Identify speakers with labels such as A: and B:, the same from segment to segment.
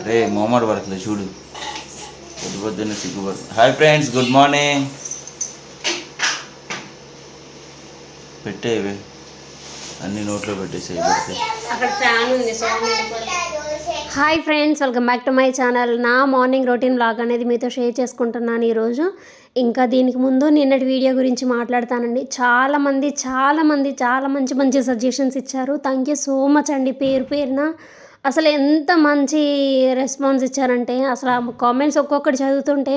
A: అరే మొహమాట పడట్లేదు చూడు. పొద్దు పొద్దున్న సిగ్గుపడు. Hi friends good morning. పెట్టేవి అన్ని నోట్లో పెట్టేసేవి పెడితే.
B: అక్కడ ఫ్యాన్ ఉంది so hi friends welcome back to my channel. నా మార్నింగ్ రొటీన్ బ్లాగ్ అనేది మీతో షేర్ చేసుకుంటున్నాను ఈరోజు. ఇంకా దీనికి ముందు నిన్నటి వీడియో గురించి మాట్లాడతానండి. చాలామంది చాలామంది చాలా మంచి మంచి సజెషన్స్ ఇచ్చారు. థ్యాంక్ యూ సో మచ్ అండి. పేరు పేరున అసలు ఎంత మంచి రెస్పాన్స్ ఇచ్చారంటే అసలు ఆ కామెంట్స్ ఒక్కొక్కటి చదువుతుంటే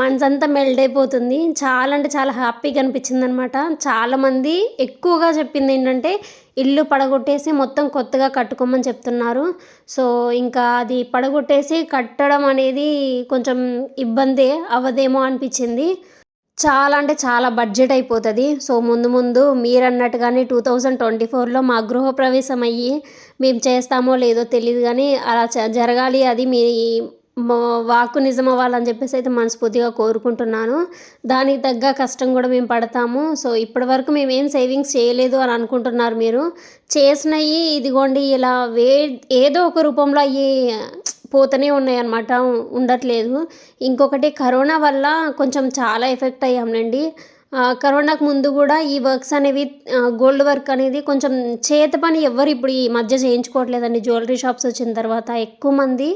B: మనసంతా మెల్ట్ అయిపోతుంది. చాలా అంటే చాలా హ్యాపీగా అనిపించింది అనమాట చాలామంది ఎక్కువగా చెప్పింది ఏంటంటే ఇల్లు పడగొట్టేసి మొత్తం కొత్తగా కట్టుకోమని చెప్తున్నారు. సో ఇంకా అది పడగొట్టేసి కట్టడం అనేది కొంచెం ఇబ్బంది అవ్వదేమో అనిపించింది. చాలా అంటే చాలా బడ్జెట్ అయిపోతుంది. సో ముందు ముందు మీరు అన్నట్టుగానే టూ థౌజండ్ ట్వంటీ ఫోర్లో మా గృహప్రవేశం అయ్యి మేము చేస్తామో లేదో తెలియదు కానీ అలా జరగాలి అది మీ వాక్కు నిజం అవ్వాలని చెప్పేసి అయితే మనస్ఫూర్తిగా కోరుకుంటున్నాను. దానికి తగ్గ కష్టం కూడా మేము పడతాము. సో ఇప్పటి వరకు మేము ఏం సేవింగ్స్ చేయలేదు అని అనుకుంటున్నారు మీరు. చేసినవి ఇదిగోండి ఇలా వే ఏదో ఒక రూపంలో అయ్యి పోతూనే ఉన్నాయన్నమాట ఉండట్లేదు. ఇంకొకటి కరోనా వల్ల కొంచెం చాలా ఎఫెక్ట్ అయ్యాంలేండి. కరోనాకు ముందు కూడా ఈ వర్క్స్ అనేవి గోల్డ్ వర్క్ అనేది కొంచెం చేత పని ఎవరు ఇప్పుడు ఈ మధ్య చేయించుకోవట్లేదండి. జ్యువెలరీ షాప్స్ వచ్చిన తర్వాత ఎక్కువ మంది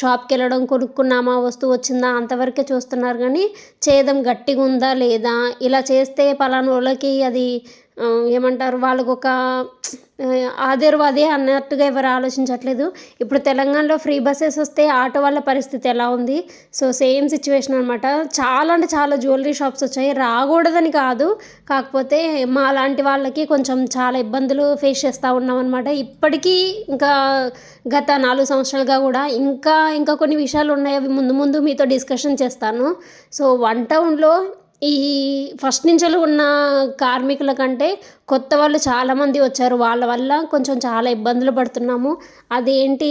B: షాప్కి వెళ్ళడం కొనుక్కున్నామా వస్తువు వచ్చిందా అంతవరకే చూస్తున్నారు. కానీ చేదం గట్టిగా ఉందా లేదా? ఇలా చేస్తే పలానా వాళ్ళకి అది ఏమంటారు? వాళ్ళకు ఒక ఆదేరు అదే అన్నట్టుగా ఎవరు ఆలోచించట్లేదు. ఇప్పుడు తెలంగాణలో ఫ్రీ బస్సెస్ వస్తే ఆటో వాళ్ళ పరిస్థితి ఎలా ఉంది? సో సేమ్ సిచ్యువేషన్ అనమాట చాలా అంటే చాలా జ్యువెలరీ షాప్స్ వచ్చాయి. రాకూడదని కాదు. కాకపోతే మా లాంటి వాళ్ళకి కొంచెం చాలా ఇబ్బందులు ఫేస్ చేస్తూ ఉన్నాం అనమాట ఇప్పటికీ ఇంకా గత నాలుగు సంవత్సరాలుగా కూడా ఇంకా ఇంకా కొన్ని విషయాలు ఉన్నాయి. అవి ముందు ముందు మీతో డిస్కషన్ చేస్తాను. సో వన్ టౌన్లో ఈ ఫస్ట్ నుంచెలు ఉన్న కార్మికుల కంటే కొత్త వాళ్ళు చాలామంది వచ్చారు. వాళ్ళ వల్ల కొంచెం చాలా ఇబ్బందులు పడుతున్నాము. అదేంటి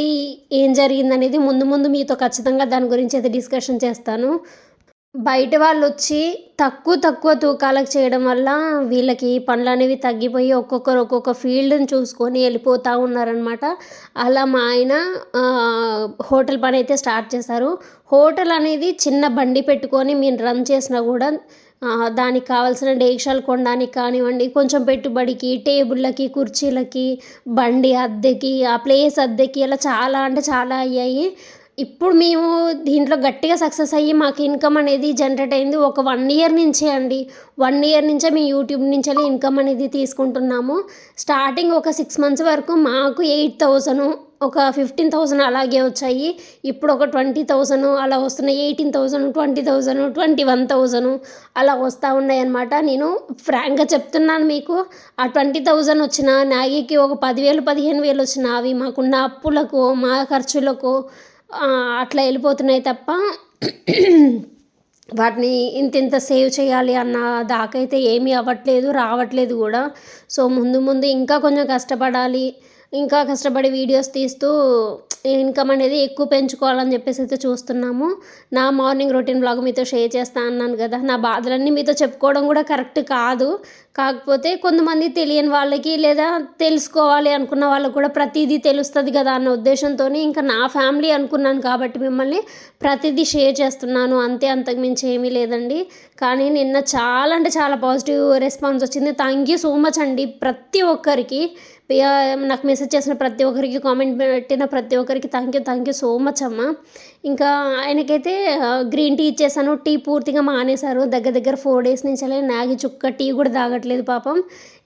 B: ఏం జరిగిందనేది ముందు ముందు మీతో ఖచ్చితంగా దాని గురించి అయితే డిస్కషన్ చేస్తాను. బయట వాళ్ళు వచ్చి తక్కువ తక్కువ తూకాలకు చేయడం వల్ల వీళ్ళకి పనులు అనేవి తగ్గిపోయి ఒక్కొక్కరు ఒక్కొక్క ఫీల్డ్ని చూసుకొని వెళ్ళిపోతూ ఉన్నారనమాట అలా మా ఆయన హోటల్ పని అయితే స్టార్ట్ చేశారు. హోటల్ అనేది చిన్న బండి పెట్టుకొని మేము రన్ చేసినా కూడా దానికి కావాల్సిన డేక్షాలు కొనడానికి కానివ్వండి కొంచెం పెట్టుబడికి టేబుళ్ళకి కుర్చీలకి బండి అద్దెకి ఆ ప్లేస్ అద్దెకి ఇలా చాలా అంటే చాలా అయ్యాయి. ఇప్పుడు మేము దీంట్లో గట్టిగా సక్సెస్ అయ్యి మాకు ఇన్కమ్ అనేది జనరేట్ అయింది ఒక వన్ ఇయర్ నుంచే అండి. వన్ ఇయర్ నుంచే మేము యూట్యూబ్ నుంచే ఇన్కమ్ అనేది తీసుకుంటున్నాము. స్టార్టింగ్ ఒక సిక్స్ మంత్స్ వరకు మాకు ఎయిట్ థౌజండ్ ఒక ఫిఫ్టీన్ థౌజండ్ అలాగే వచ్చాయి. ఇప్పుడు ఒక ట్వంటీ థౌజండ్ అలా వస్తున్నాయి. Eighteen thousand twenty thousand twenty one thousand అలా వస్తూ ఉన్నాయి అనమాట నేను ఫ్రాంక్గా చెప్తున్నాను మీకు ఆ ట్వంటీ థౌజండ్ వచ్చిన నాగికి ఒక పదివేలు పదిహేను వేలు వచ్చిన అవి మాకున్న అప్పులకు మా ఖర్చులకు అట్లా వెళ్ళిపోతున్నాయి తప్ప వాటిని ఇంత ఇంత సేవ్ చేయాలి అన్న దాకైతే ఏమీ అవ్వట్లేదు రావట్లేదు కూడా. సో ముందు ముందు ఇంకా కొంచెం కష్టపడాలి ఇంకా కష్టపడి వీడియోస్ తీస్తూ ఇన్కమ్ అనేది ఎక్కువ పెంచుకోవాలని చెప్పేసి అయితే చూస్తున్నాము. నా మార్నింగ్ రొటీన్ బ్లాగ్ మీతో షేర్ చేస్తా అన్నాను కదా. నా బాధలన్నీ మీతో చెప్పుకోవడం కూడా కరెక్ట్ కాదు. కాకపోతే కొంతమంది తెలియని వాళ్ళకి లేదా తెలుసుకోవాలి అనుకున్న వాళ్ళకి కూడా ప్రతిదీ తెలుస్తుంది కదా అన్న ఉద్దేశంతో ఇంకా నా ఫ్యామిలీ అనుకున్నాను కాబట్టి మిమ్మల్ని ప్రతిదీ షేర్ చేస్తున్నాను. అంతే అంతకు మించి ఏమీ లేదండి. కానీ నిన్న చాలా అంటే చాలా పాజిటివ్ రెస్పాన్స్ వచ్చింది. థ్యాంక్ యూ సో మచ్ అండి ప్రతి ఒక్కరికి. నాకు మెసేజ్ చేసిన ప్రతి ఒక్కరికి కామెంట్ పెట్టిన ప్రతి ఒక్కరికి thank you thank you so much అమ్మ. ఇంకా ఆయనకైతే గ్రీన్ టీ ఇచ్చేసాను. టీ పూర్తిగా మానేశారు. దగ్గర దగ్గర ఫోర్ డేస్ నుంచి అలా నాగి చుక్క టీ కూడా తాగట్లేదు పాపం.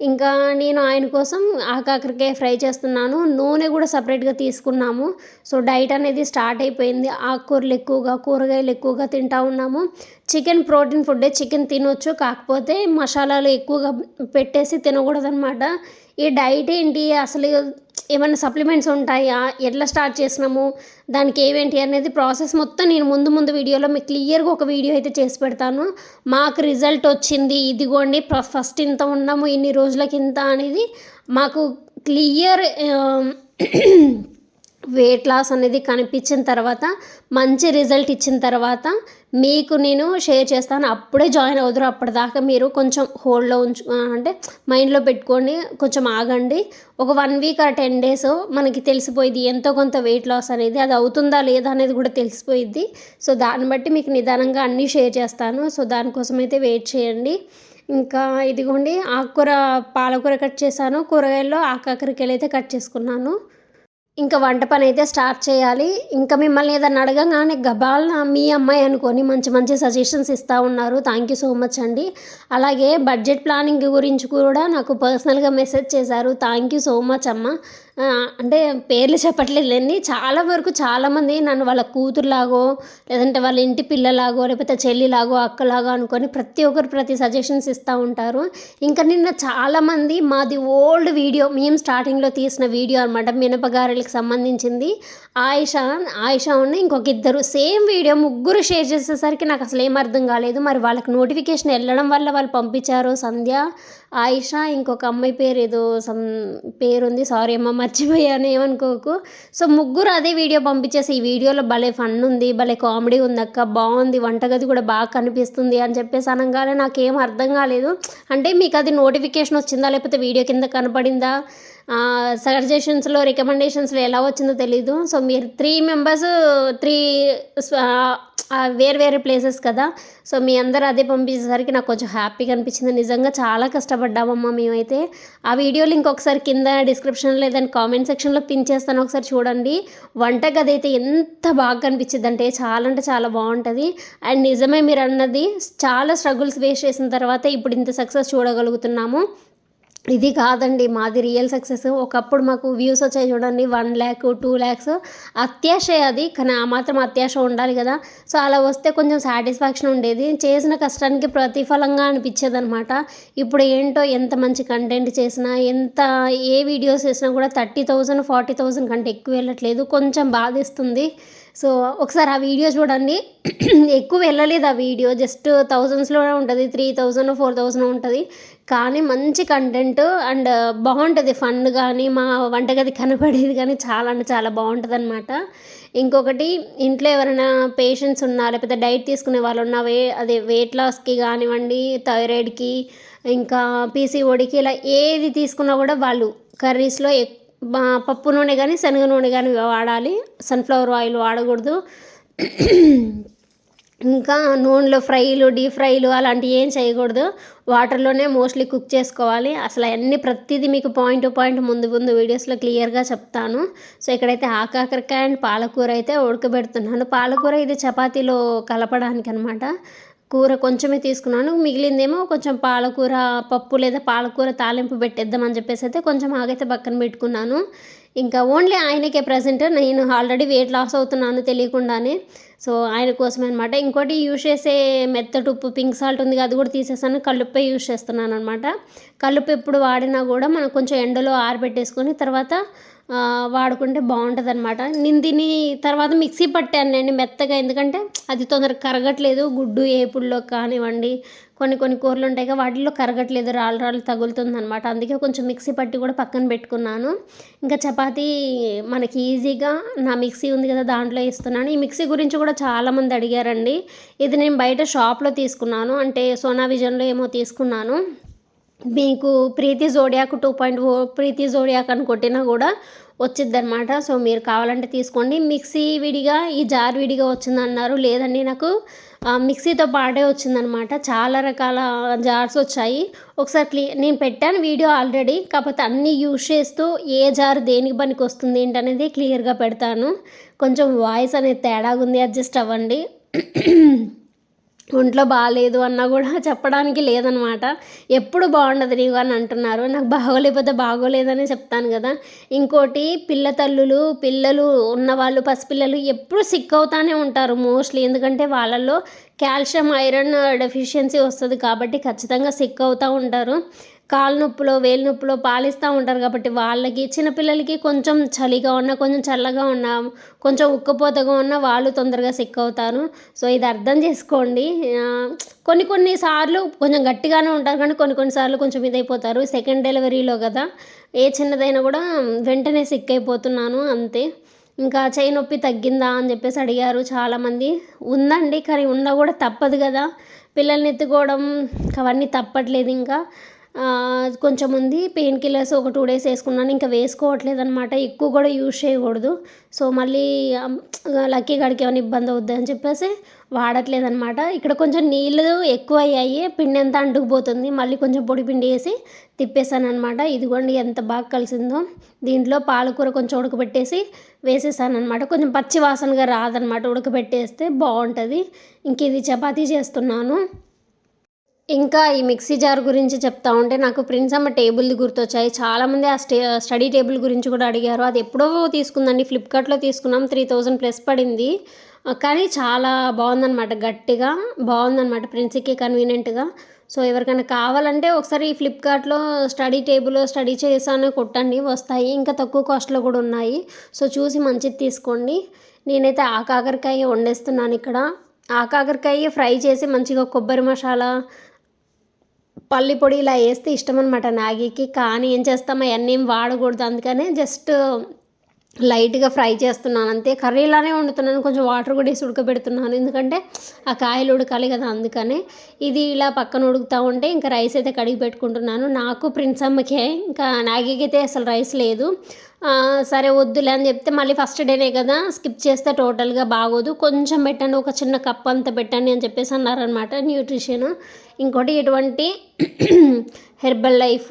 B: ఇంకా నేను ఆయన కోసం ఆకాకరకాయ ఫ్రై చేస్తున్నాను. నూనె కూడా సపరేట్గా తీసుకున్నాము. సో డైట్ అనేది స్టార్ట్ అయిపోయింది. ఆకుకూరలు ఎక్కువగా కూరగాయలు ఎక్కువగా తింటా ఉన్నాము. చికెన్ ప్రోటీన్ ఫుడ్డే చికెన్ తినొచ్చు. కాకపోతే మసాలాలు ఎక్కువగా పెట్టేసి తినకూడదనమాట ఈ డైట్ ఏంటి? అసలు ఏమైనా సప్లిమెంట్స్ ఉంటాయా? ఎట్లా స్టార్ట్ చేసినాము? దానికి ఏవేంటి అనేది ప్రాసెస్ మొత్తం నేను ముందు ముందు వీడియోలో మీకు క్లియర్గా ఒక వీడియో అయితే చేసి పెడతాను. మాకు రిజల్ట్ వచ్చింది. ఇదిగోండి ఫస్ట్ ఇంత ఉన్నాము ఇన్ని రోజులకి ఇంత అనేది మాకు క్లియర్ వెయిట్ లాస్ అనేది కనిపించిన తర్వాత మంచి రిజల్ట్ ఇచ్చిన తర్వాత మీకు నేను షేర్ చేస్తాను. అప్పుడే జాయిన్ అవుతారు అప్పటిదాకా మీరు కొంచెం హోల్డ్లో ఉంచు అంటే మైండ్లో పెట్టుకోండి. కొంచెం ఆగండి. ఒక వన్ వీక్ ఆ టెన్ డేస్ మనకి తెలిసిపోయింది ఎంతో కొంత వెయిట్ లాస్ అనేది అది అవుతుందా లేదా అనేది కూడా తెలిసిపోయింది సో దాన్ని బట్టి మీకు నిదానంగా అన్నీ షేర్ చేస్తాను. సో దానికోసం అయితే వెయిట్ చేయండి. ఇంకా ఇదిగోండి. ఆకుకూర పాలకూర కట్ చేశాను. కూరగాయల్లో ఆకాకరకాయలు అయితే కట్ చేసుకున్నాను. ఇంకా వంట పని అయితే స్టార్ట్ చేయాలి. ఇంకా మిమ్మల్ని ఏదన్నా అడగగానే గబాల్న మీ అమ్మాయి అనుకొని మంచి మంచి సజెషన్స్ ఇస్తూ ఉన్నారు. థ్యాంక్ యూ సో మచ్ అండి. అలాగే బడ్జెట్ ప్లానింగ్ గురించి కూడా నాకు పర్సనల్గా మెసేజ్ చేశారు. థ్యాంక్ యూ సో మచ్ అమ్మ. అంటే పేర్లు చెప్పట్లేదండి చాలా వరకు చాలామంది నన్ను వాళ్ళ కూతురులాగో లేదంటే వాళ్ళ ఇంటి పిల్లలాగో లేకపోతే చెల్లిలాగో అక్కలాగో అనుకొని ప్రతి ఒక్కరు ప్రతి సజెషన్స్ ఇస్తూ ఉంటారు. ఇంకా నిన్న చాలామంది మాది ఓల్డ్ వీడియో మేము స్టార్టింగ్లో తీసిన వీడియో అనమాట మినపగారెలకు సంబంధించింది. ఆయిషా ఆయిషా ఉన్న ఇంకొక ఇద్దరు సేమ్ వీడియో ముగ్గురు షేర్ చేసేసరికి నాకు అసలు ఏం అర్థం కాలేదు. మరి వాళ్ళకి నోటిఫికేషన్ వెళ్ళడం వల్ల వాళ్ళు పంపించారు సంధ్య. ఆయిషా ఇంకొక అమ్మాయి పేరు ఏదో సమ్ పేరుంది. సారీ అమ్మ మర్చిపోయాను ఏమనుకోకు. సో ముగ్గురు అదే వీడియో పంపించేసి ఈ వీడియోలో భలే ఫన్ ఉంది భలే కామెడీ ఉంది అక్క బాగుంది వంటగది కూడా బాగా కనిపిస్తుంది అని చెప్పేసి అనగానే నాకేం అర్థం కాలేదు. అంటే మీకు అది నోటిఫికేషన్ వచ్చిందా లేకపోతే వీడియో కింద కనపడిందా? సజెషన్స్లో రికమెండేషన్స్లో ఎలా వచ్చిందో తెలీదు. సో మీరు త్రీ మెంబర్స్ త్రీ వేరు వేరే ప్లేసెస్ కదా. సో మీ అందరు అదే పంపించేసరికి నాకు కొంచెం హ్యాపీగా అనిపించింది నిజంగా చాలా కష్టపడ్డామమ్మా మేమైతే. ఆ వీడియో లింక్ ఒకసారి కింద డిస్క్రిప్షన్ లేదని కామెంట్ సెక్షన్లో పిన్ చేస్తాను. ఒకసారి చూడండి. వంటగది అయితే ఎంత బాగా కనిపించింది అంటే చాలా అంటే చాలా బాగుంటుంది. అండ్ నిజమే మీరు అన్నది చాలా స్ట్రగుల్స్ వేస్ట్ చేసిన తర్వాత ఇప్పుడు ఇంత సక్సెస్ చూడగలుగుతున్నాము. ఇది కాదండి మాది రియల్ సక్సెస్ ఒకప్పుడు మాకు వ్యూస్ వచ్చాయి చూడండి వన్ ల్యాక్ టూ ల్యాక్స్ అత్యాశే అది కానీ ఆ మాత్రం అత్యాశ ఉండాలి కదా. సో అలా వస్తే కొంచెం సాటిస్ఫాక్షన్ ఉండేది. చేసిన కష్టానికి ప్రతిఫలంగా అనిపించేది అనమాట ఇప్పుడు ఏంటో ఎంత మంచి కంటెంట్ చేసినా ఎంత ఏ వీడియోస్ చేసినా కూడా థర్టీ థౌజండ్ ఫార్టీ థౌజండ్ కంటే ఎక్కువ వెళ్ళట్లేదు. కొంచెం బాధిస్తుంది. సో ఒకసారి ఆ వీడియో చూడండి. ఎక్కువ వెళ్ళలేదు ఆ వీడియో జస్ట్ థౌజండ్స్లోనే ఉంటుంది త్రీ థౌజండ్ ఫోర్ థౌజండ్ ఉంటుంది. కానీ మంచి కంటెంట్ అండ్ బాగుంటుంది. ఫన్ కానీ మా వంటగది కనపడేది కానీ చాలా అంటే చాలా బాగుంటుంది అనమాట ఇంకొకటి ఇంట్లో ఎవరైనా పేషెంట్స్ ఉన్నా లేకపోతే డైట్ తీసుకునే వాళ్ళు ఉన్నా వే అదే వెయిట్ లాస్కి కానివ్వండి థైరాయిడ్కి ఇంకా పీసీఓడికి ఇలా ఏది తీసుకున్నా కూడా వాళ్ళు కర్రీస్లో పప్పు నూనె కానీ శనగ నూనె కానీ వాడాలి. సన్ఫ్లవర్ ఆయిల్ వాడకూడదు. ఇంకా నూనెలో ఫ్రైలు డీప్ ఫ్రైలు అలాంటివి ఏం చేయకూడదు. వాటర్లోనే మోస్ట్లీ కుక్ చేసుకోవాలి. అసలు అన్ని ప్రతిదీ మీకు పాయింట్ టు పాయింట్ ముందు ముందు వీడియోస్లో క్లియర్గా చెప్తాను. సో ఇక్కడైతే ఆకాకరకాయ అండ్ పాలకూర అయితే ఉడకబెడుతున్నాను. పాలకూర ఇది చపాతీలో కలపడానికి అనమాట కూర కొంచెమే తీసుకున్నాను. మిగిలిందేమో కొంచెం పాలకూర పప్పు లేదా పాలకూర తాలింపు పెట్టేద్దామని చెప్పేసి అయితే కొంచెం ఆగైతే పక్కన పెట్టుకున్నాను. ఇంకా ఓన్లీ ఆయనకే ప్రజెంట్. నేను ఆల్రెడీ వెయిట్ లాస్ అవుతున్నాను తెలియకుండానే. సో ఆయన కోసం అనమాట ఇంకోటి యూజ్ చేసే మెత్తటి ఉప్పు పింక్ సాల్ట్ ఉంది అది కూడా తీసేసాను. కల్లుప్పే యూజ్ చేస్తున్నాను అనమాట కల్లుప్పు ఎప్పుడు వాడినా కూడా మనం కొంచెం ఎండలో ఆరబెట్టేసుకొని తర్వాత వాడుకుంటే బాగుంటుంది అనమాట నేను దీన్ని తర్వాత మిక్సీ పట్టాను నేను మెత్తగా ఎందుకంటే అది తొందరగా కరగట్లేదు. గుడ్డు ఏపుల్లో కానివ్వండి కొన్ని కొన్ని కూరలు ఉంటాయి కదా వాటిల్లో కరగట్లేదు రాళ్ళు రాళ్ళు తగులుతుంది అనమాట అందుకే కొంచెం మిక్సీ పట్టి కూడా పక్కన పెట్టుకున్నాను. ఇంకా చపాతీ మనకి ఈజీగా నా మిక్సీ ఉంది కదా దాంట్లో ఇస్తున్నాను ఈ మిక్సీ గురించి కూడా చాలామంది అడిగారండి. ఇది నేను బయట షాప్లో తీసుకున్నాను. అంటే సోనా విజన్లో ఏమో తీసుకున్నాను. మీకు Preethi zodiac two point O Preethi zodiac అని కొట్టినా కూడా వచ్చిద్ది అనమాట సో మీరు కావాలంటే తీసుకోండి. మిక్సీ విడిగా ఈ జార్ విడిగా వచ్చిందన్నారు. లేదండి నాకు మిక్సీతో పాటే వచ్చిందనమాట చాలా రకాల జార్స్ వచ్చాయి. ఒకసారి క్లీ నేను పెట్టాను వీడియో ఆల్రెడీ. కాకపోతే అన్నీ యూజ్ చేస్తూ ఏ జార్ దేనికి పనికి వస్తుంది ఏంటనేది క్లియర్గా పెడతాను. కొంచెం వాయిస్ అనేది తేడాగా ఉంది అడ్జస్ట్ అవ్వండి. ఒంట్లో బాగాలేదు అన్నా కూడా చెప్పడానికి లేదనమాట. ఎప్పుడు బాగుండదు నీవు అని అంటున్నారు. నాకు బాగోలేకపోతే బాగోలేదని చెప్తాను కదా. ఇంకోటి పిల్ల తల్లులు పిల్లలు ఉన్నవాళ్ళు పసిపిల్లలు ఎప్పుడు సిక్ అవుతానే ఉంటారు మోస్ట్లీ ఎందుకంటే వాళ్ళల్లో కాల్షియం ఐరన్ డెఫిషియన్సీ వస్తుంది కాబట్టి ఖచ్చితంగా సిక్ అవుతూ ఉంటారు. కాలు నొప్పులో వేలు నొప్పులో పాలిస్తూ ఉంటారు కాబట్టి వాళ్ళకి చిన్నపిల్లలకి కొంచెం చలిగా ఉన్నా కొంచెం చల్లగా ఉన్నా కొంచెం ఉక్కపోతగా ఉన్నా వాళ్ళు తొందరగా సిక్ అవుతారు. సో ఇది అర్థం చేసుకోండి. కొన్ని కొన్ని సార్లు కొంచెం గట్టిగానే ఉంటారు కానీ కొన్ని కొన్ని సార్లు కొంచెం ఇదైపోతారు సెకండ్ డెలివరీలో కదా ఏ చిన్నదైనా కూడా వెంటనే సిక్ అయిపోతున్నాను అంతే. ఇంకా చేయి నొప్పి తగ్గిందా అని చెప్పేసి అడిగారు చాలామంది. ఉందండి కానీ ఉన్నా కూడా తప్పదు కదా. పిల్లల్ని ఎత్తుకోవడం అవన్నీ తప్పట్లేదు ఇంకా. కొంచెం ఉంది. పెయిన్ కిల్లర్స్ ఒక టూ డేస్ వేసుకున్నాను. ఇంకా వేసుకోవట్లేదు అనమాట ఎక్కువ కూడా యూజ్ చేయకూడదు. సో మళ్ళీ లక్కీ గడికి ఏమైనా ఇబ్బంది అవుద్ది అని చెప్పేసి వాడట్లేదు అనమాట ఇక్కడ కొంచెం నీళ్ళు ఎక్కువ అయ్యాయి పిండి ఎంత అంటుకుపోతుంది. మళ్ళీ కొంచెం పొడి పిండి వేసి తిప్పేసాను అనమాట ఇదిగోండి ఎంత బాగా కలిసిందో. దీంట్లో పాలకూర కొంచెం ఉడకబెట్టేసి వేసేసాను అనమాట కొంచెం పచ్చి వాసనగా రాదనమాట ఉడకబెట్టేస్తే బాగుంటుంది. ఇంక ఇది చపాతీ చేస్తున్నాను. ఇంకా ఈ మిక్సీ జార్ గురించి చెప్తా ఉంటే నాకు ప్రిన్స్ అమ్మ టేబుల్ది గుర్తొచ్చాయి. చాలామంది ఆ స్టే స్టడీ టేబుల్ గురించి కూడా అడిగారు. అది ఎప్పుడో తీసుకుందండి. ఫ్లిప్కార్ట్లో తీసుకున్నాం. త్రీ థౌజండ్ ప్లస్ పడింది. కానీ చాలా బాగుందన్నమాట. గట్టిగా బాగుందన్నమాట. ప్రిన్స్కి కన్వీనియంట్గా. సో ఎవరికైనా కావాలంటే ఒకసారి ఈ ఫ్లిప్కార్ట్లో స్టడీ టేబుల్ స్టడీ చేసాను కొట్టండి. వస్తాయి. ఇంకా తక్కువ కాస్ట్లో కూడా ఉన్నాయి. సో చూసి మంచిది తీసుకోండి. నేనైతే ఆ కాకరకాయ వండేస్తున్నాను ఇక్కడ. ఆ కాకరకాయ ఫ్రై చేసి మంచిగా కొబ్బరి మసాలా పల్లి పొడి ఇలా వేస్తే ఇష్టం అనమాట నాగికి. కానీ ఏం చేస్తాం అవన్నీ ఏం వాడకూడదు. అందుకనే జస్ట్ లైట్గా ఫ్రై చేస్తున్నాను అంతే. కర్రీలానే వండుతున్నాను కొంచెం వాటర్ కూడా వేసి ఉడకబెడుతున్నాను. ఎందుకంటే ఆ కాయలు ఉడకాలి కదా అందుకనే ఇది ఇలా పక్కన ఉడుకుతూ ఉంటే ఇంకా రైస్ అయితే కడిగి పెట్టుకుంటున్నాను. నాకు ప్రిన్స్ అమ్మకే ఇంకా నాగికైతే అయితే అసలు రైస్ లేదు. సరే వద్దులే అని చెప్తే మళ్ళీ ఫస్ట్ డేనే కదా స్కిప్ చేస్తే టోటల్గా బాగోదు. కొంచెం పెట్టండి ఒక చిన్న కప్ అంత పెట్టండి అని చెప్పేసి అన్నారనమాట న్యూట్రిషన్. ఇంకోటి ఎటువంటి Herbalife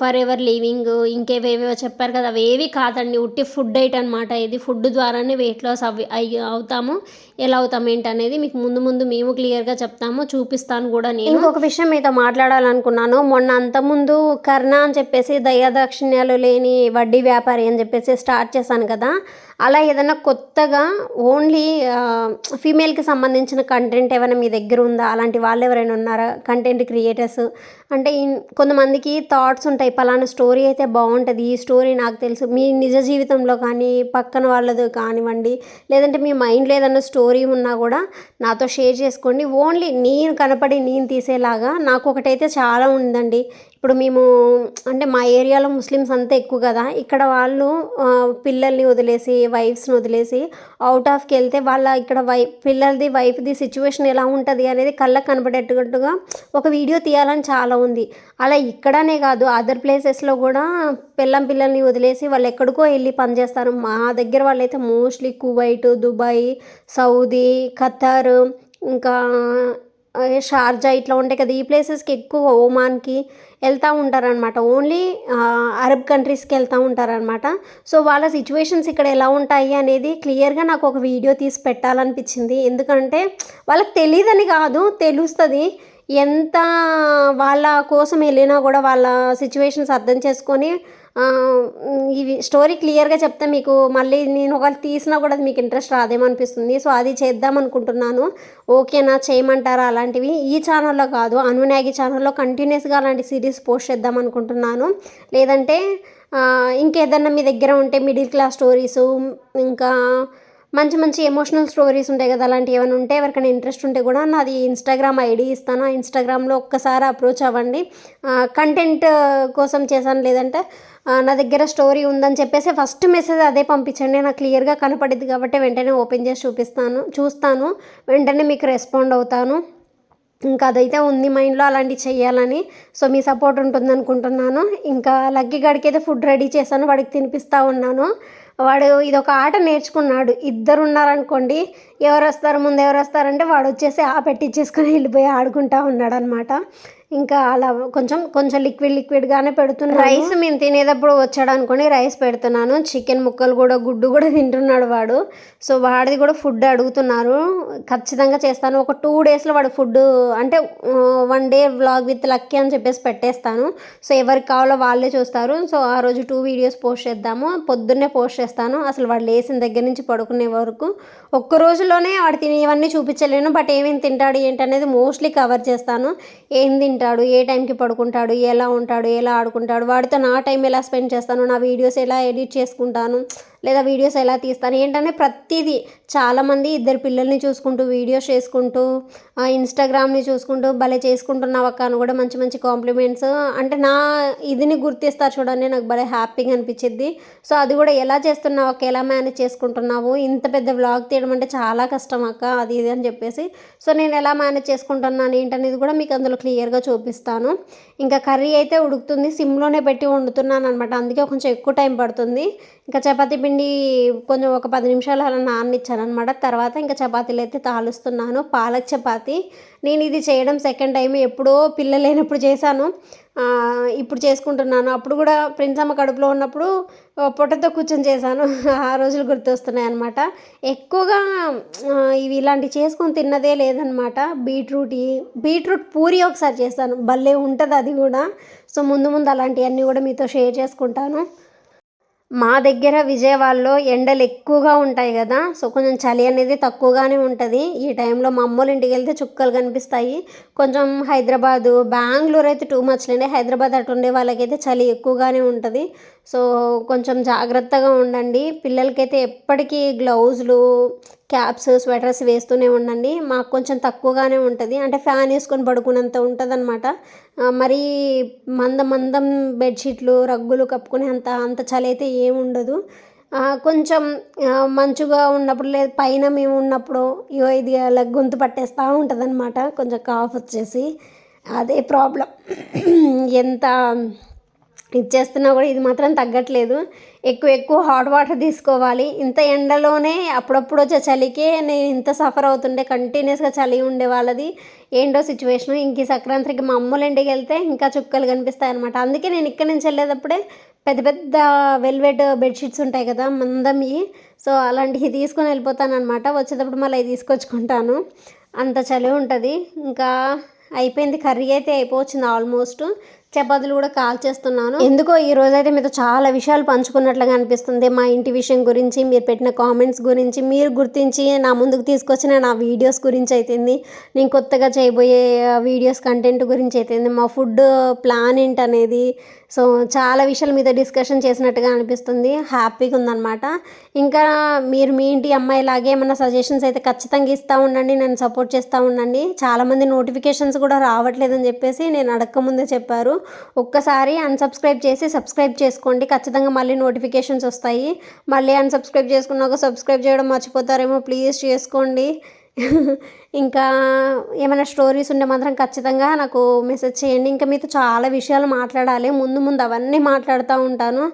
B: Forever Living ఇంకేవేవో చెప్పారు కదా అవేవి కాదండి. ఉట్టి ఫుడ్ డైట్ అనమాట ఇది. ఫుడ్ ద్వారానే వెయిట్ లాస్ అవి అయ్యి అవుతాము. ఎలా అవుతాం ఏంటనేది మీకు ముందు ముందు మేము క్లియర్గా చెప్తాము. చూపిస్తాను కూడా నేను. ఇంకొక విషయం మీతో మాట్లాడాలనుకున్నాను. మొన్న అంతకుముందు కర్ణ అని చెప్పేసి దయాదాక్షిణ్యాలు లేని వడ్డీ వ్యాపారి అని చెప్పేసి స్టార్ట్ చేశాను కదా. అలా ఏదైనా కొత్తగా ఓన్లీ ఫీమేల్కి సంబంధించిన కంటెంట్ ఏమైనా మీ దగ్గర ఉందా? అలాంటి వాళ్ళు ఎవరైనా ఉన్నారా? కంటెంట్ క్రియేటర్స్ అంటే ఇన్- కొంతమందికి థాట్స్ ఉంటాయి పలానా స్టోరీ అయితే బాగుంటుంది ఈ స్టోరీ నాకు తెలుసు మీ నిజ జీవితంలో కానీ పక్కన వాళ్ళది కానివ్వండి లేదంటే మీ మైండ్లో ఏదైనా స్టోరీ ఉన్నా కూడా నాతో షేర్ చేసుకోండి ఓన్లీ నేను కనపడి నేను తీసేలాగా నాకు ఒకటైతే చాలా ఉందండి. ఇప్పుడు మేము అంటే మా ఏరియాలో ముస్లిమ్స్ అంతా ఎక్కువ కదా ఇక్కడ వాళ్ళు పిల్లల్ని వదిలేసి వైఫ్స్ని వదిలేసి అవుట్ ఆఫ్కి వెళ్తే వాళ్ళ ఇక్కడ వై పిల్లలది వైఫ్ది సిచ్యువేషన్ ఎలా ఉంటుంది అనేది కళ్ళకు కనబడేటట్టుగా ఒక వీడియో తీయాలని చాలా ఉంది అలా ఇక్కడనే కాదు అదర్ ప్లేసెస్లో కూడా పిల్లం పిల్లల్ని వదిలేసి వాళ్ళు ఎక్కడికో వెళ్ళి పనిచేస్తారు మా దగ్గర వాళ్ళైతే mostly Kuwait Dubai Saudi Qatar ఇంకా షార్జా ఇట్లా ఉంటాయి కదా. ఈ ప్లేసెస్కి ఎక్కువ ఓమాన్కి వెళ్తూ ఉంటారనమాట ఓన్లీ అరబ్ కంట్రీస్కి వెళ్తూ ఉంటారనమాట సో వాళ్ళ సిచ్యువేషన్స్ ఇక్కడ ఎలా ఉంటాయి అనేది క్లియర్గా నాకు ఒక వీడియో తీసి పెట్టాలనిపించింది. ఎందుకంటే వాళ్ళకి తెలియదని కాదు తెలుస్తుంది. ఎంత వాళ్ళ కోసం వెళ్ళినా కూడా వాళ్ళ సిచ్యువేషన్స్ అర్థం చేసుకొని ఇవి స్టోరీ క్లియర్గా చెప్తే మీకు మళ్ళీ నేను ఒకవేళ తీసినా కూడా అది మీకు ఇంట్రెస్ట్ రాదేమో అనిపిస్తుంది. సో అది చేద్దాం అనుకుంటున్నాను. ఓకేనా చేయమంటారా అలాంటివి? ఈ ఛానల్లో కాదు అనునాగి ఛానల్లో కంటిన్యూస్గా అలాంటి సిరీస్ పోస్ట్ చేద్దాం అనుకుంటున్నాను. లేదంటే ఇంకేదన్నా మీ దగ్గర ఉంటే మిడిల్ క్లాస్ స్టోరీస్ ఇంకా మంచి మంచి ఎమోషనల్ స్టోరీస్ ఉంటాయి కదా అలాంటివి ఏమైనా ఉంటే ఎవరికైనా ఇంట్రెస్ట్ ఉంటే కూడా నాది ఇన్స్టాగ్రామ్ ఐడి ఇస్తాను. ఆ ఇన్స్టాగ్రామ్లో ఒక్కసారి అప్రోచ్ అవ్వండి. కంటెంట్ కోసం చేశాను లేదంటే నా దగ్గర స్టోరీ ఉందని చెప్పేసి ఫస్ట్ మెసేజ్ అదే పంపించండి. నాకు క్లియర్గా కనపడింది కాబట్టి వెంటనే ఓపెన్ చేసి చూపిస్తాను చూస్తాను. వెంటనే మీకు రెస్పాండ్ అవుతాను. ఇంకా అదైతే ఉంది మైండ్లో అలాంటివి చేయాలని. సో మీ సపోర్ట్ ఉంటుంది అనుకుంటున్నాను ఇంకా లక్కీ గడికి అయితే ఫుడ్ రెడీ చేశాను వాడికి తినిపిస్తూ ఉన్నాను. వాడు ఇదొక ఆట నేర్చుకున్నాడు. ఇద్దరు ఉన్నారనుకోండి ఎవరు వస్తారు ముందు ఎవరు వస్తారంటే వాడు వచ్చేసి ఆ పెట్టించేసుకొని వెళ్ళిపోయి ఆడుకుంటా ఉన్నాడు అనమాట ఇంకా అలా కొంచెం కొంచెం లిక్విడ్ లిక్విడ్గానే పెడుతున్నాను. రైస్ మేము తినేటప్పుడు వచ్చాడు అనుకోని రైస్ పెడుతున్నాను. చికెన్ ముక్కలు కూడా గుడ్డు కూడా తింటున్నాడు వాడు. సో వాడిది కూడా ఫుడ్ అడుగుతున్నారు. ఖచ్చితంగా చేస్తాను. ఒక టూ డేస్లో వాడు ఫుడ్ అంటే one day vlog with Lucky అని చెప్పేసి పెట్టేస్తాను. సో ఎవరికి కావాలో వాళ్ళే చూస్తారు. సో ఆ రోజు టూ వీడియోస్ పోస్ట్ చేద్దాము. పొద్దున్నే పోస్ట్ చేస్తాను. అసలు వాడు లేచిన దగ్గర నుంచి పడుకునే వరకు ఒక్క రోజులోనే వాడు తినేవన్నీ చూపించలేను. బట్ ఏమేమి తింటాడు ఏంటనేది మోస్ట్లీ కవర్ చేస్తాను. ఏం తింటాడు ఏ టైంకి పడుకుంటాడు ఎలా ఉంటాడు ఎలా ఆడుకుంటాడు వాడితో నా టైం ఎలా స్పెండ్ చేస్తాను నా వీడియోస్ ఎలా ఎడిట్ చేసుకుంటాను లేదా వీడియోస్ ఎలా తీస్తాను? ఏంటంటే ప్రతిదీ చాలామంది ఇద్దరు పిల్లల్ని చూసుకుంటూ వీడియోస్ చేసుకుంటూ ఇన్స్టాగ్రామ్ని చూసుకుంటూ భలే చేసుకుంటున్నావు అక్క అని కూడా మంచి మంచి కాంప్లిమెంట్స్ అంటే నా ఇదిని గుర్తిస్తారు చూడండి నాకు భలే హ్యాపీగా అనిపించింది సో అది కూడా ఎలా చేస్తున్నావు అక్క? ఎలా మేనేజ్ చేసుకుంటున్నావు? ఇంత పెద్ద వ్లాగ్ తీయడం అంటే చాలా కష్టం అక్క అది ఇది అని చెప్పేసి. సో నేను ఎలా మేనేజ్ చేసుకుంటున్నాను ఏంటనేది కూడా మీకు అందులో క్లియర్గా చూపిస్తాను. ఇంకా కర్రీ అయితే ఉడుకుతుంది సిమ్లోనే పెట్టి వండుతున్నాను అనమాట అందుకే కొంచెం ఎక్కువ టైం పడుతుంది. ఇంకా చపాతీ పిండి కొంచెం ఒక పది నిమిషాలు అలా నాననిచ్చాను అనమాట తర్వాత ఇంకా చపాతీలు అయితే తాలుస్తున్నాను. పాలక్ చపాతీ. నేను ఇది చేయడం సెకండ్ టైం ఎప్పుడో పిల్ల లేనప్పుడు చేశాను. ఇప్పుడు చేసుకుంటున్నాను. అప్పుడు కూడా ప్రిన్సమ్మ అమ్మ కడుపులో ఉన్నప్పుడు పొట్టతో కూర్చొని చేశాను. ఆ రోజులు గుర్తొస్తున్నాయి అనమాట ఎక్కువగా ఇవి ఇలాంటివి చేసుకొని తిన్నదే లేదనమాట బీట్రూట్ బీట్రూట్ పూరి ఒకసారి చేస్తాను. భలే ఉంటుంది అది కూడా. సో ముందు ముందు అలాంటివన్నీ కూడా మీతో షేర్ చేసుకుంటాను. మా దగ్గర విజయవాడలో ఎండలు ఎక్కువగా ఉంటాయి కదా సో కొంచెం చలి అనేది తక్కువగానే ఉంటుంది. ఈ టైంలో మా అమ్మోళ్ళ ఇంటికి వెళ్తే చుక్కలు కనిపిస్తాయి. కొంచెం హైదరాబాదు బెంగళూరు అయితే టూ మచ్ లేండి. హైదరాబాద్ అటు ఉండే వాళ్ళకైతే చలి ఎక్కువగానే ఉంటుంది. సో కొంచెం జాగ్రత్తగా ఉండండి. పిల్లలకైతే ఎప్పటికీ గ్లౌజులు క్యాప్స్ స్వెటర్స్ వేస్తూనే ఉండండి. మాకు కొంచెం తక్కువగానే ఉంటుంది. అంటే ఫ్యాన్ వేసుకొని పడుకునేంత ఉంటుంది అనమాట మరీ మందం మందం బెడ్షీట్లు రగ్గులు కప్పుకునే అంత అంత చలి అయితే ఏముండదు కొంచెం మంచుగా ఉన్నప్పుడు లేదు పైన మేము ఉన్నప్పుడు ఇగో ఇది అలా గొంతు పట్టేస్తూ ఉంటుంది అనమాట కొంచెం కాఫ్ వచ్చేసి. అదే ప్రాబ్లం. ఎంత ఇచ్చేస్తున్నా కూడా ఇది మాత్రం తగ్గట్లేదు. ఎక్కువ ఎక్కువ హాట్ వాటర్ తీసుకోవాలి. ఇంత ఎండలోనే అప్పుడప్పుడు వచ్చే చలికే నేను ఇంత సఫర్ అవుతుండే కంటిన్యూస్గా చలి ఉండే వాళ్ళది. ఏంటో సిచ్యువేషన్ ఇంక సంక్రాంతికి మా అమ్మల ఇంటికి వెళ్తే ఇంకా చుక్కలు కనిపిస్తాయి అనమాట అందుకే నేను ఇక్కడి నుంచి వెళ్ళేటప్పుడే పెద్ద పెద్ద వెల్వెట్ బెడ్షీట్స్ ఉంటాయి కదా మందమి సో అలాంటివి తీసుకొని వెళ్ళిపోతాను అనమాట వచ్చేటప్పుడు మళ్ళీ అవి తీసుకొచ్చుకుంటాను. అంత చలి ఉంటుంది. ఇంకా అయిపోయింది. కర్రీ అయితే అయిపోవచ్చింది ఆల్మోస్ట్. చపాతీలు కూడా కాల్ చేస్తున్నాను. ఎందుకో ఈ రోజు అయితే మీతో చాలా విషయాలు పంచుకున్నట్లుగా అనిపిస్తుంది. మా ఇంటి విషయం గురించి మీరు పెట్టిన కామెంట్స్ గురించి మీరు గుర్తించి నా ముందుకు తీసుకొచ్చిన నా వీడియోస్ గురించి అయితేంది నేను కొత్తగా చేయబోయే వీడియోస్ కంటెంట్ గురించి అయితేంది మా ఫుడ్ ప్లాన్ ఏంటనేది సో చాలా విషయాల మీద డిస్కషన్ చేసినట్టుగా అనిపిస్తుంది. హ్యాపీగా ఉందన్నమాట. ఇంకా మీరు మీ ఇంటి అమ్మాయిలాగే ఏమైనా సజెషన్స్ అయితే ఖచ్చితంగా ఇస్తూ ఉండండి. నేను సపోర్ట్ చేస్తూ ఉండండి. చాలామంది నోటిఫికేషన్స్ కూడా రావట్లేదని చెప్పేసి నేను అడగకముందే చెప్పారు. ఒక్కసారి అన్సబ్స్క్రైబ్ చేసి సబ్స్క్రైబ్ చేసుకోండి. ఖచ్చితంగా మళ్ళీ నోటిఫికేషన్స్ వస్తాయి. మళ్ళీ అన్సబ్స్క్రైబ్ చేసుకున్నాక సబ్స్క్రైబ్ చేయడం మర్చిపోతారేమో ప్లీజ్ చేసుకోండి. ఇంకా ఏమైనా స్టోరీస్ ఉంటే మాత్రం ఖచ్చితంగా నాకు మెసేజ్ చేయండి. ఇంకా మీతో చాలా విషయాలు మాట్లాడాలి. ముందు ముందు అవన్నీ మాట్లాడుతూ ఉంటాను.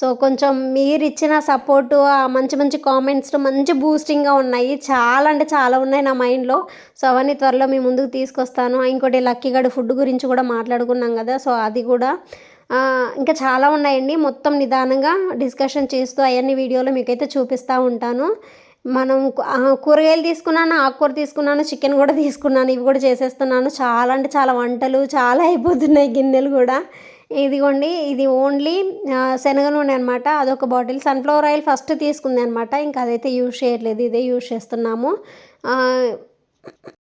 B: సో కొంచెం మీరు ఇచ్చిన సపోర్టు ఆ మంచి మంచి కామెంట్స్ మంచి బూస్టింగ్గా ఉన్నాయి. చాలా అంటే చాలా ఉన్నాయి నా మైండ్లో. సో అవన్నీ త్వరలో మీ ముందుకు తీసుకొస్తాను. ఇంకోటి లక్కీగాడు ఫుడ్ గురించి కూడా మాట్లాడుకున్నాం కదా. సో అది కూడా ఇంకా చాలా ఉన్నాయండి. మొత్తం నిదానంగా డిస్కషన్ చేస్తూ అవన్నీ వీడియోలో మీకైతే చూపిస్తూ ఉంటాను. మనం కూరగాయలు తీసుకున్నాను ఆకుకూర తీసుకున్నాను చికెన్ కూడా తీసుకున్నాను ఇవి కూడా చేసేస్తున్నాను. చాలా అంటే చాలా వంటలు చాలా అయిపోతున్నాయి గిన్నెలు కూడా. ఇదిగోండి ఇది ఓన్లీ శనగ నూనె అనమాట అదొక బాటిల్. సన్ఫ్లవర్ ఆయిల్ ఫస్ట్ తీసుకుంది అనమాట ఇంకా అదైతే యూజ్ చేయట్లేదు. ఇదే యూజ్ చేస్తున్నాము.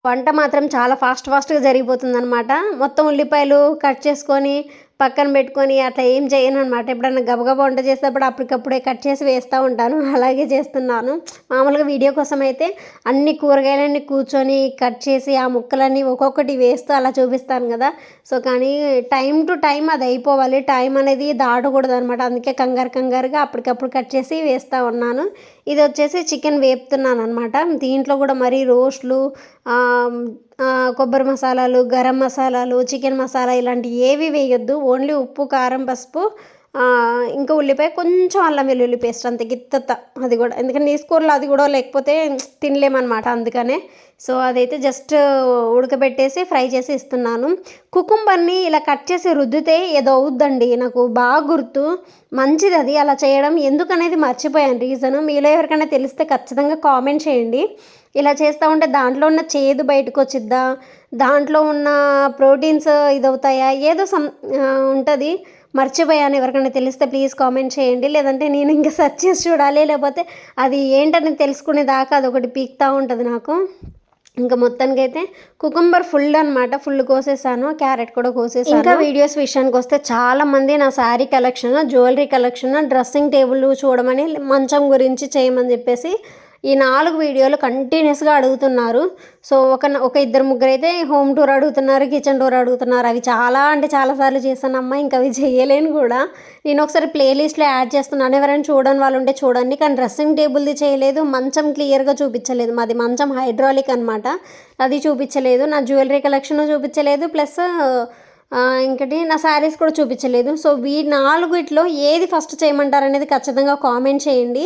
B: వంట మాత్రం చాలా ఫాస్ట్ ఫాస్ట్గా జరిగిపోతుంది అనమాట మొత్తం ఉల్లిపాయలు కట్ చేసుకొని పక్కన పెట్టుకొని అట్లా ఏం చేయను అనమాట ఎప్పుడైనా గబగబా వంట చేసేటప్పుడు అప్పటికప్పుడే కట్ చేసి వేస్తూ ఉంటాను. అలాగే చేస్తున్నాను. మామూలుగా వీడియో కోసం అయితే అన్ని కూరగాయలన్నీ కూర్చొని కట్ చేసి ఆ ముక్కలన్నీ ఒక్కొక్కటి వేస్తూ అలా చూపిస్తాను కదా. సో కానీ టైం టు టైం అది అయిపోవాలి. టైం అనేది దాటకూడదు అనమాట అందుకే కంగారు కంగారుగా అప్పటికప్పుడు కట్ చేసి వేస్తూ ఉన్నాను. ఇది వచ్చేసి చికెన్ వేపుతున్నాను అనమాట దీంట్లో కూడా మరీ రోస్ట్లు కొబ్బరి మసాలాలు గరం మసాలాలు చికెన్ మసాలా ఇలాంటివి ఏవి వేయొద్దు. ఓన్లీ ఉప్పు కారం పసుపు ఇంకా ఉల్లిపాయ కొంచెం అల్లం వెల్లుల్లి పేస్ట్ అంత గిత్తత అది కూడా. ఎందుకంటే నీ కూరలో అది కూడా లేకపోతే తినలేమన్నమాట అందుకనే. సో అదైతే జస్ట్ ఉడకబెట్టేసి ఫ్రై చేసి ఇస్తున్నాను. కుకుంబర్ని ఇలా కట్ చేసి రుద్దితే ఏదో అవుద్దండి. నాకు బాగా గుర్తు. మంచిది అది. అలా చేయడం ఎందుకనేది మర్చిపోయాను. రీజన్ మీలో ఎవరికైనా తెలిస్తే ఖచ్చితంగా కామెంట్ చేయండి. ఇలా చేస్తూ ఉంటే దాంట్లో ఉన్న చేదు బయటకు వచ్చిద్దా దాంట్లో ఉన్న ప్రోటీన్స్ ఇదవుతాయా? ఏదో సమ్ ఉంటుంది. మర్చిపోయాను ఎవరికైనా తెలిస్తే ప్లీజ్ కామెంట్ చేయండి. లేదంటే నేను ఇంకా సెర్చ్ చేసి చూడాలి. లేకపోతే అది ఏంటని తెలుసుకునేదాకా అది ఒకటి పీక్తా ఉంటుంది నాకు. ఇంకా మొత్తానికి అయితే కుకుంబర్ ఫుల్ అనమాట ఫుల్ కోసేసాను. క్యారెట్ కూడా కోసేసాను. ఇంకా వీడియోస్ విషయానికి వస్తే చాలా మంది నా sari collection jewellery collection dressing table చూడమని మంచం గురించి చేయమని చెప్పేసి ఈ నాలుగు వీడియోలు కంటిన్యూస్గా అడుగుతున్నారు. సో ఒక ఒక ఇద్దరు ముగ్గురు అయితే హోమ్ టూర్ అడుగుతున్నారు కిచెన్ టూర్ అడుగుతున్నారు. అవి చాలా అంటే చాలాసార్లు చేశానమ్మా ఇంకా అవి చేయలేను కూడా. నేను ఒకసారి ప్లేలిస్ట్లో యాడ్ చేస్తున్నాను. ఎవరైనా చూడని వాళ్ళు ఉంటే చూడండి. కానీ డ్రెస్సింగ్ టేబుల్ది చేయలేదు. మంచం క్లియర్గా చూపించలేదు. మాది మంచం హైడ్రాలిక్ అనమాట అది చూపించలేదు. నా జ్యువెలరీ కలెక్షన్ చూపించలేదు. ప్లస్ ఇంకటి నా శారీస్ కూడా చూపించలేదు. సో వీ నాలుగుట్లో ఏది ఫస్ట్ చేయమంటారు అనేది ఖచ్చితంగా కామెంట్ చేయండి.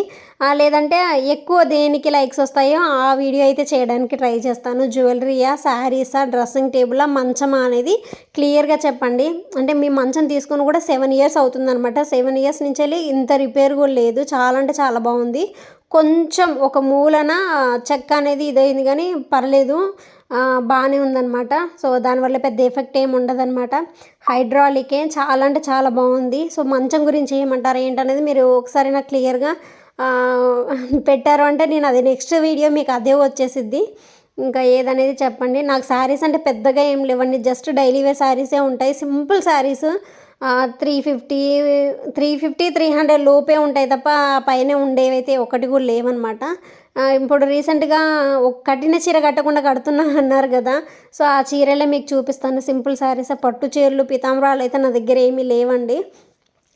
B: లేదంటే ఎక్కువ దేనికి లైక్స్ వస్తాయో ఆ వీడియో అయితే చేయడానికి ట్రై చేస్తాను. జ్యువెలరీయా శారీసా డ్రెస్సింగ్ టేబులా మంచమా అనేది క్లియర్గా చెప్పండి. అంటే మీ మంచం తీసుకుని కూడా సెవెన్ ఇయర్స్ అవుతుందనమాట సెవెన్ ఇయర్స్ నుంచి వెళ్ళి ఇంత రిపేర్ కూడా లేదు. చాలా అంటే చాలా బాగుంది. కొంచెం ఒక మూలన చెక్క అనేది ఇదైంది కానీ పర్లేదు. బాగానే ఉందన్నమాట. సో దానివల్ల పెద్ద ఎఫెక్ట్ ఏమి ఉండదన్నమాట. హైడ్రాలికే చాలా అంటే చాలా బాగుంది. సో మంచం గురించి ఏమంటారు ఏంటనేది మీరు ఒకసారి నాకు క్లియర్గా పెట్టారు అంటే నేను అది నెక్స్ట్ వీడియో మీకు అదే వచ్చేసిద్ది. ఇంకా ఏదనేది చెప్పండి. నాకు శారీస్ అంటే పెద్దగా ఏం లేవండి. జస్ట్ డైలీ వేర్ శారీసే ఉంటాయి. Simple saris three fifty three fifty three hundred లోపే ఉంటాయి తప్ప పైన ఉండేవైతే ఒకటి కూడా లేవన్నమాట. ఇప్పుడు రీసెంట్గా ఒక కట్టిన చీర కట్టకుండా కడుతున్నా అన్నారు కదా. సో ఆ చీరలే మీకు చూపిస్తాను. సింపుల్ శారీస్ పట్టు చీరలు పితాంబరాలు అయితే నా దగ్గర ఏమీ లేవండి.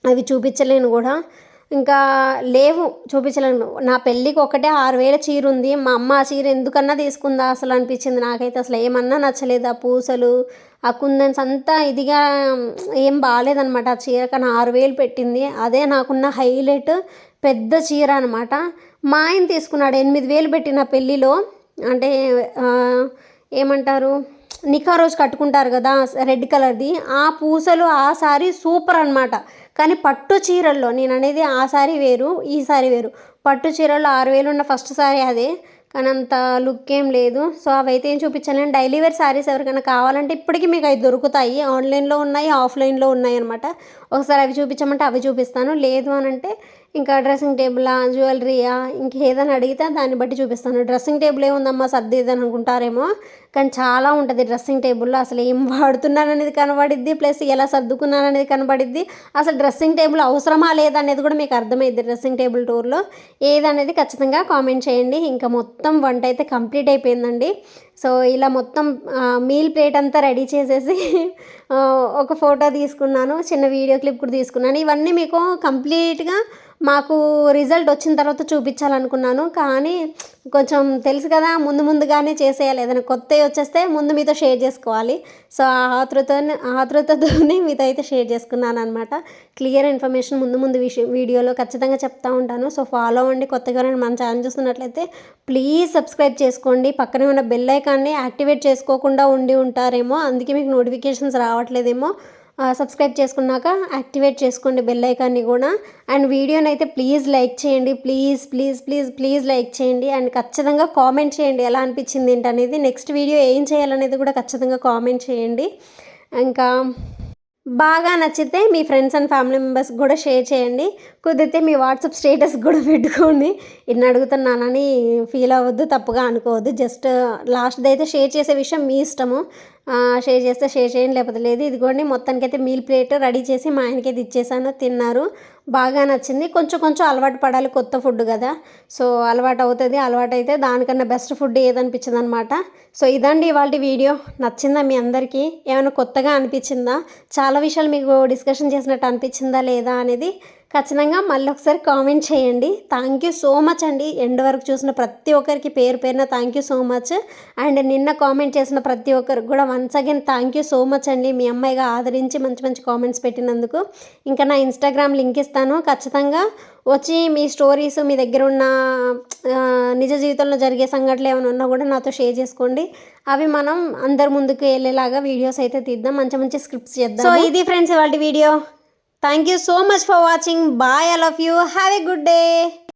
B: అవి చూపించలేను కూడా. ఇంకా లేవు చూపించలేను. నా పెళ్ళికి ఒకటే ఆరు వేల చీర ఉంది. మా అమ్మ ఆ చీర ఎందుకన్నా తీసుకుందా అసలు అనిపించింది నాకైతే. అసలు ఏమన్నా నచ్చలేదు? ఆ పూసలు ఆ కుందన్స్ అంతా ఇదిగా ఏం బాగాలేదనమాట ఆ చీర కానీ ఆరు వేలు పెట్టింది. అదే నాకున్న హైలైట్ పెద్ద చీర అనమాట మా ఆయన తీసుకున్నాడు ఎనిమిది వేలు పెట్టిన పెళ్ళిలో. అంటే ఏమంటారు? నిఖా రోజు కట్టుకుంటారు కదా రెడ్ కలర్ది. ఆ పూసలు ఆ సారీ సూపర్ అనమాట కానీ పట్టు చీరల్లో నేను అనేది ఆ సారీ వేరు ఈ సారీ వేరు. పట్టు చీరల్లో ఆరు వేలు ఉన్న ఫస్ట్ సారీ అదే. కానీ అంత లుక్ ఏం లేదు. సో అవైతే ఏం చూపించలేను డైలీ వేర్ శారీస్ ఎవరికైనా కావాలంటే ఇప్పటికీ మీకు అవి దొరుకుతాయి. ఆన్లైన్లో ఉన్నాయి ఆఫ్లైన్లో ఉన్నాయి అనమాట ఒకసారి అవి చూపించమంటే అవి చూపిస్తాను. లేదు అని అంటే ఇంకా డ్రెస్సింగ్ టేబులా జ్యువెలరీయా ఇంకేదైనా అడిగితే దాన్ని బట్టి చూపిస్తాను. డ్రెస్సింగ్ టేబుల్ ఏముందమ్మా సర్దిదని అనుకుంటారేమో కానీ చాలా ఉంటుంది డ్రెస్సింగ్ టేబుల్లో. అసలు ఏం వాడుతున్నాననేది కనబడిద్ది ప్లస్ ఎలా సర్దుకున్నాను అనేది కనబడిద్ది. అసలు డ్రెస్సింగ్ టేబుల్ అవసరమా లేదా అనేది కూడా మీకు అర్థమైద్ది డ్రెస్సింగ్ టేబుల్ టూర్లో. ఏదనేది ఖచ్చితంగా కామెంట్ చేయండి. ఇంకా మొత్తం వంట అయితే కంప్లీట్ అయిపోయిందండి. సో ఇలా మొత్తం మీల్ ప్లేట్ అంతా రెడీ చేసేసి ఒక ఫోటో తీసుకున్నాను. చిన్న వీడియో క్లిప్ కూడా తీసుకున్నాను. ఇవన్నీ మీకు కంప్లీట్గా మాకు రిజల్ట్ వచ్చిన తర్వాత చూపించాలనుకున్నాను. కానీ కొంచెం తెలుసు కదా ముందు ముందుగానే చేసేయాలి. ఏదైనా కొత్తవి వచ్చేస్తే ముందు మీతో షేర్ చేసుకోవాలి. సో ఆ ఆతృతనే ఆతృతతోనే మీతో అయితే షేర్ చేసుకున్నాను అనమాట క్లియర్ ఇన్ఫర్మేషన్ ముందు ముందు విషయం వీడియోలో ఖచ్చితంగా చెప్తా ఉంటాను. సో ఫాలో అవ్వండి. కొత్తగా మన ఛానల్ చూస్తున్నట్లయితే ప్లీజ్ సబ్స్క్రైబ్ చేసుకోండి. పక్కనే ఉన్న బెల్ ఐకాన్ని యాక్టివేట్ చేసుకోకుండా ఉండి ఉంటారేమో అందుకే మీకు నోటిఫికేషన్స్ రావట్లేదేమో. సబ్స్క్రైబ్ చేసుకున్నాక యాక్టివేట్ చేసుకోండి బెల్ ఐకాన్ని కూడా. అండ్ వీడియోని అయితే ప్లీజ్ లైక్ చేయండి. Please please please please like చేయండి. అండ్ ఖచ్చితంగా కామెంట్ చేయండి. ఎలా అనిపించింది ఏంటనేది. నెక్స్ట్ వీడియో ఏం చేయాలనేది కూడా ఖచ్చితంగా కామెంట్ చేయండి. ఇంకా బాగా నచ్చితే మీ ఫ్రెండ్స్ అండ్ ఫ్యామిలీ మెంబర్స్ కూడా షేర్ చేయండి. కుదిరితే మీ వాట్సాప్ స్టేటస్ కూడా పెట్టుకోండి. ఇన్ని అడుగుతున్నానని ఫీల్ అవ్వద్దు తప్పుగా అనుకోవద్దు. జస్ట్ లాస్ట్ది అయితే షేర్ చేసే విషయం మీ ఇష్టము. షేర్ చేస్తే షేర్ చేయండి లేకపోతే లేదు. ఇదిగోండి మొత్తానికైతే మీల్ ప్లేట్ రెడీ చేసి మా ఆయనకైతే ఇచ్చేసాను. తిన్నారు. బాగా నచ్చింది. కొంచెం కొంచెం అలవాటు పడాలి కొత్త ఫుడ్ కదా. సో అలవాటు అవుతుంది. అలవాటు అయితే దానికన్నా బెస్ట్ ఫుడ్ ఏదనిపించింది అనమాట సో ఇదండి ఇవాళ వీడియో. నచ్చిందా మీ అందరికీ? ఏమైనా కొత్తగా అనిపించిందా? చాలా విషయాలు మీకు డిస్కషన్ చేసినట్టు అనిపించిందా లేదా అనేది ఖచ్చితంగా మళ్ళీ ఒకసారి కామెంట్ చేయండి. థ్యాంక్ యూ సో మచ్ అండి. ఎండ్ వరకు చూసిన ప్రతి ఒక్కరికి పేరు పేరున thank you so much and నిన్న కామెంట్ చేసిన ప్రతి ఒక్కరికి కూడా once again thank you so much అండి. మీ అమ్మాయిగా ఆదరించి మంచి మంచి కామెంట్స్ పెట్టినందుకు. ఇంకా నా ఇన్స్టాగ్రామ్ లింక్ ఇస్తాను. ఖచ్చితంగా వచ్చి మీ స్టోరీస్ మీ దగ్గర ఉన్న నిజ జీవితంలో జరిగే సంఘటనలు ఏమైనా ఉన్నా కూడా నాతో షేర్ చేసుకోండి. అవి మనం అందరి ముందుకు వెళ్ళేలాగా వీడియోస్ అయితే తీద్దాం. మంచి మంచి స్క్రిప్ట్స్ చేద్దాం సో ఇది ఫ్రెండ్స్ ఇవాళ video Thank you so much for watching. Bye all of you. Have a good day.